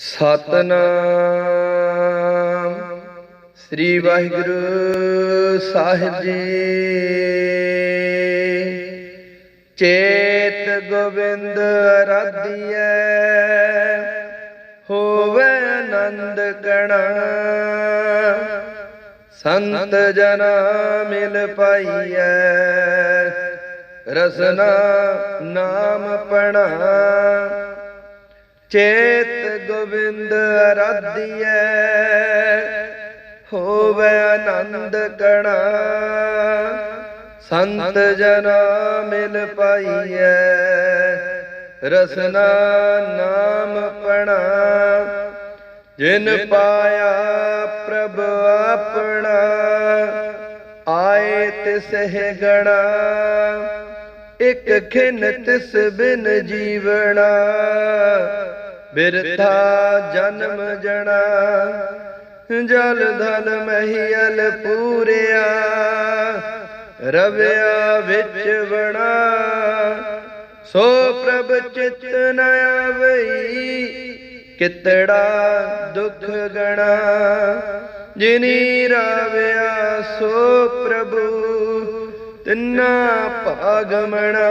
ਸਤਨਾਮ ਸ੍ਰੀ ਵਾਹਿਗੁਰੂ ਸਾਹਿਬ ਜੀ। ਚੇਤ ਗੋਬਿੰਦ ਰਾਧੀਐ ਹੋਵੇ ਆਨੰਦ ਗਣਾ ਸੰਤ ਜਨਾ ਮਿਲ ਪਾਈਐ, ਰਸਨਾ ਨਾਮ ਪਣਾ। ਚੇਤ ਗੋਬਿੰਦ ਅਰਾਧੀਐ, ਹੋਵੇ ਆਨੰਦ ਕਣਾ। ਸੰਤ ਜਨਾ ਮਿਲ ਪਾਈਐ, ਰਸਨਾ ਨਾਮ ਪਣਾ। ਜਿਨ ਪਾਇਆ ਪ੍ਰਭ ਆਪਣਾ, ਆਏ ਤਿਸਹਿ ਗਣਾ। ਇਕ ਖਿਨ ਤਿਸ ਬਿਨ ਜੀਵਣਾ। ਬਿਰਥਾ ਜਨਮ ਜਣਾ, ਜਲ ਧਲ ਮਹੀਲ ਪੂਰਿਆ, ਰਵਿਆ ਵਿੱਚ ਬਣਾ ਸੋ ਪ੍ਰਭ ਚਿਤ ਨ ਆਵਈ, ਕਿਤੜਾ ਦੁਖ ਗਣਾ, ਜਿਨੀ ਰਾਵਿਆ ਸੋ ਪ੍ਰਭੂ ਤਿੰਨਾ ਭਾਗਮਣਾ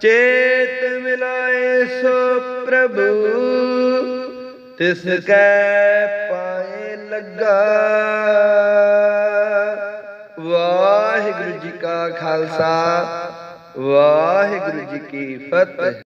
ਚੇਤ ਮਿਲਾਏ ਸੋ ਪ੍ਰਭੂ, ਤਿਸ ਕੈ ਪਾਏ ਲੱਗਾ। ਵਾਹਿਗੁਰੂ ਜੀ ਕਾ ਖਾਲਸਾ, ਵਾਹਿਗੁਰੂ ਜੀ ਕੀ ਫਤਿਹ।